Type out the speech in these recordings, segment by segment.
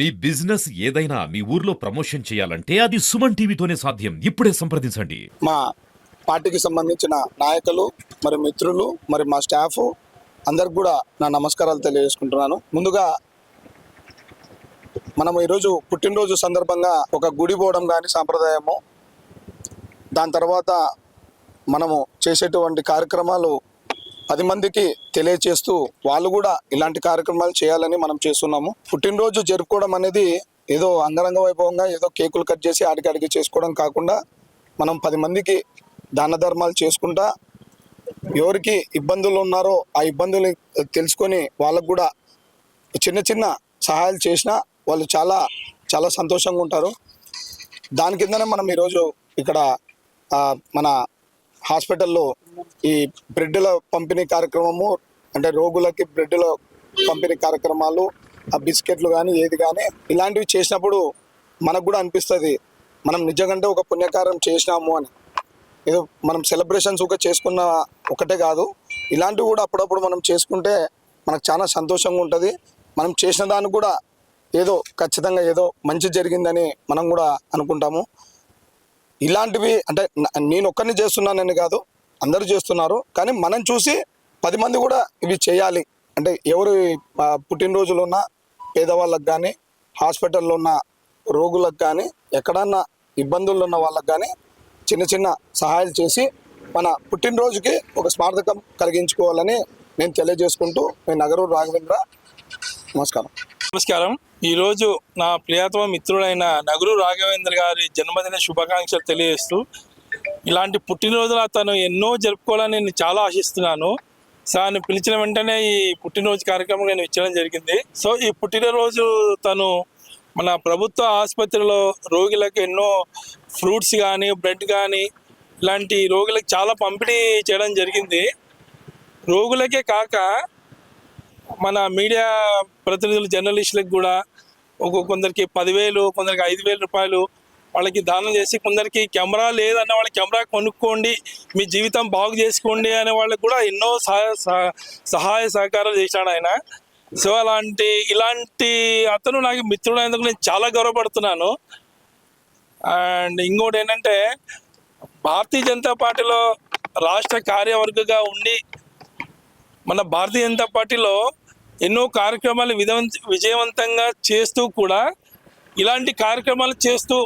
మీ business ఏదైనా మీ ఊర్లో promotion చేయాలంటే అది సుమన్ టీవీతోనే సాధ్యం. ఇప్పుడే సంప్రదించండి. మా పార్టీకి సంబంధించిన నాయకులు మరి మిత్రులు మరి మా స్టాఫ్ అందరికి కూడా నా నమస్కారాలు తెలియజేసుకుంటున్నాను. ముందుగా మనం ఈరోజు పుట్టినరోజు సందర్భంగా ఒక గుడి పోవడం కానీ సాంప్రదాయము. దాని తర్వాత మనము చేసేటువంటి కార్యక్రమాలు పది మందికి తెలియచేస్తూ వాళ్ళు కూడా ఇలాంటి కార్యక్రమాలు చేయాలని మనం చేస్తున్నాము. పుట్టినరోజు జరుపుకోవడం అనేది ఏదో అంగరంగ వైభవంగా ఏదో కేకులు కట్ చేసి ఆడికాడికి చేసుకోవడం కాకుండా మనం పది మందికి దాన ధర్మాలు చేసుకుంటా ఎవరికి ఇబ్బందులు ఉన్నారో ఆ ఇబ్బందులు తెలుసుకొని వాళ్ళకు కూడా చిన్న చిన్న సహాయాలు చేసినా వాళ్ళు చాలా చాలా సంతోషంగా ఉంటారు. దాని కిందనే మనం ఈరోజు ఇక్కడ మన హాస్పిటల్లో ఈ బ్రెడ్ల పంపిణీ కార్యక్రమము అంటే రోగులకి బ్రెడ్ల పంపిణీ కార్యక్రమాలు ఆ బిస్కెట్లు కానీ ఏది కానీ ఇలాంటివి చేసినప్పుడు మనకు కూడా అనిపిస్తుంది మనం నిజంగా ఒక పుణ్యకార్యం చేసినాము అని. ఏదో మనం సెలబ్రేషన్స్ ఒక చేసుకున్న ఒకటే కాదు ఇలాంటివి కూడా అప్పుడప్పుడు మనం చేసుకుంటే మనకు చాలా సంతోషంగా ఉంటుంది. మనం చేసిన దానికి కూడా ఏదో ఖచ్చితంగా ఏదో మంచి జరిగిందని మనం కూడా అనుకుంటాము. ఇలాంటివి అంటే నేను ఒక్కరిని చేస్తున్నానని కాదు అందరూ చేస్తున్నారు. కానీ మనం చూసి పది మంది కూడా ఇవి చేయాలి. అంటే ఎవరు పుట్టినరోజులో పుట్టినరోజులు ఉన్న పేదవాళ్ళకి కానీ హాస్పిటల్లో ఉన్న రోగులకు కానీ ఎక్కడన్నా ఇబ్బందులు ఉన్న వాళ్ళకు కానీ చిన్న చిన్న సహాయాలు చేసి మన పుట్టినరోజుకి ఒక స్మారకం కలిగించుకోవాలని నేను తెలియజేసుకుంటూ నేను నగరు రాఘవేంద్ర. నమస్కారం. నమస్కారం. ఈరోజు నా ప్రియతమ మిత్రుడైన నగరు రాఘవేంద్ర గారి జన్మదిన శుభాకాంక్షలు తెలియజేస్తూ ఇలాంటి పుట్టినరోజులు అతను ఎన్నో జరుపుకోవాలని నేను చాలా ఆశిస్తున్నాను. సో ఆయన పిలిచిన వెంటనే ఈ పుట్టినరోజు కార్యక్రమం నేను ఇచ్చడం జరిగింది. సో ఈ పుట్టినరోజు తను మన ప్రభుత్వ ఆసుపత్రిలో రోగులకు ఎన్నో ఫ్రూట్స్ కానీ బ్రెడ్ కానీ ఇలాంటి రోగులకు చాలా పంపిణీ చేయడం జరిగింది. రోగులకే కాక మన మీడియా ప్రతినిధులు జర్నలిస్టులకు కూడా ఒక కొందరికి పదివేలు కొందరికి ఐదు వేల రూపాయలు వాళ్ళకి దానం చేసి కొందరికి కెమెరా లేదన్న వాళ్ళకి కెమెరా కొనుక్కోండి మీ జీవితం బాగు చేసుకోండి అనే వాళ్ళకి కూడా ఎన్నో సహాయ సహ- సహాయ సహకారాలు చేశాడు ఆయన. సో అలాంటి ఇలాంటి అతను నాకు మిత్రుడు అయినందుకు నేను చాలా గౌరవపడుతున్నాను. అండ్ ఇంకోటి ఏంటంటే భారతీయ జనతా పార్టీలో రాష్ట్ర కార్యవర్గగా ఉండి మన భారతీయ జనతా పార్టీలో ఎన్నో కార్యక్రమాలు విజయవంతంగా చేస్తూ కూడా ఇలాంటి కార్యక్రమాలు చేస్తూ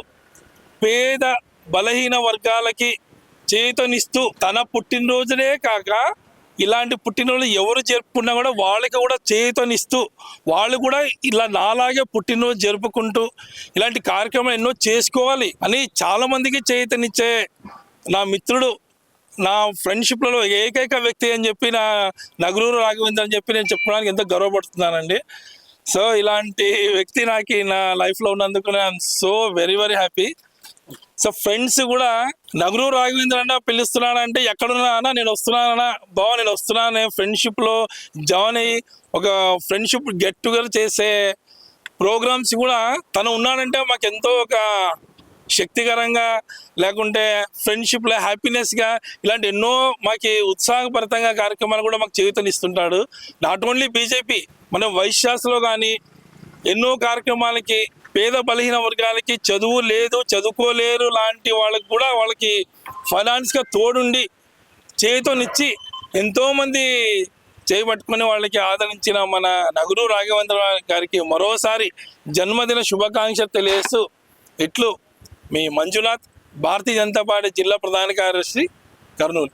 పేద బలహీన వర్గాలకి చేతనిస్తూ తన పుట్టినరోజునే కాక ఇలాంటి పుట్టినరోజు ఎవరు జరుపుకున్నా కూడా వాళ్ళకి కూడా చేతనిస్తూ వాళ్ళు కూడా ఇలా నాలాగే పుట్టినరోజు జరుపుకుంటూ ఇలాంటి కార్యక్రమాలు ఎన్నో చేసుకోవాలి అని చాలామందికి చేతనిచ్చే నా మిత్రుడు నా ఫ్రెండ్షిప్లలో ఏకైక వ్యక్తి అని చెప్పి నా నగరూరు రాఘవేంద్ర అని చెప్పి నేను చెప్పడానికి ఎంతో గర్వపడుతున్నానండి. సో ఇలాంటి వ్యక్తి నాకు నా లైఫ్లో ఉన్నందుకు నేను so very very happy so friends కూడా నగరూరు రాఘవేంద్ర అన్న పిలుస్తున్నాడంటే ఎక్కడున్నా అన్న నేను వస్తున్నానన్నా బావ నేను వస్తున్నాను ఫ్రెండ్షిప్లో జాయిన్ అయ్యి ఒక ఫ్రెండ్షిప్ గెట్ టుగెదర్ చేసే ప్రోగ్రామ్స్ కూడా తను ఉన్నాడంటే మాకు ఎంతో ఒక శక్తికరంగా లేకుంటే ఫ్రెండ్షిప్లో హ్యాపీనెస్గా ఇలాంటి ఎన్నో మాకు ఉత్సాహభరితంగా కార్యక్రమాలు కూడా మాకు చేయూతనిస్తుంటాడు. నాట్ ఓన్లీ బీజేపీ మన వైశ్యాసలో కానీ ఎన్నో కార్యక్రమాలకి పేద బలహీన వర్గాలకి చదువు లేదు చదువుకోలేరు లాంటి వాళ్ళకి కూడా వాళ్ళకి ఫైనాన్స్గా తోడుండి చేయితోనిచ్చి ఎంతోమంది చేయబట్టుకుని వాళ్ళకి ఆదరించిన మన నగరు రాఘవేంద్ర గారికి మరోసారి జన్మదిన శుభాకాంక్షలు తెలియజేస్తూ ఇట్లు మీ మంజునాథ్ భారతీయ జనతా పార్టీ జిల్లా ప్రధాన కార్యదర్శి కర్నూలు.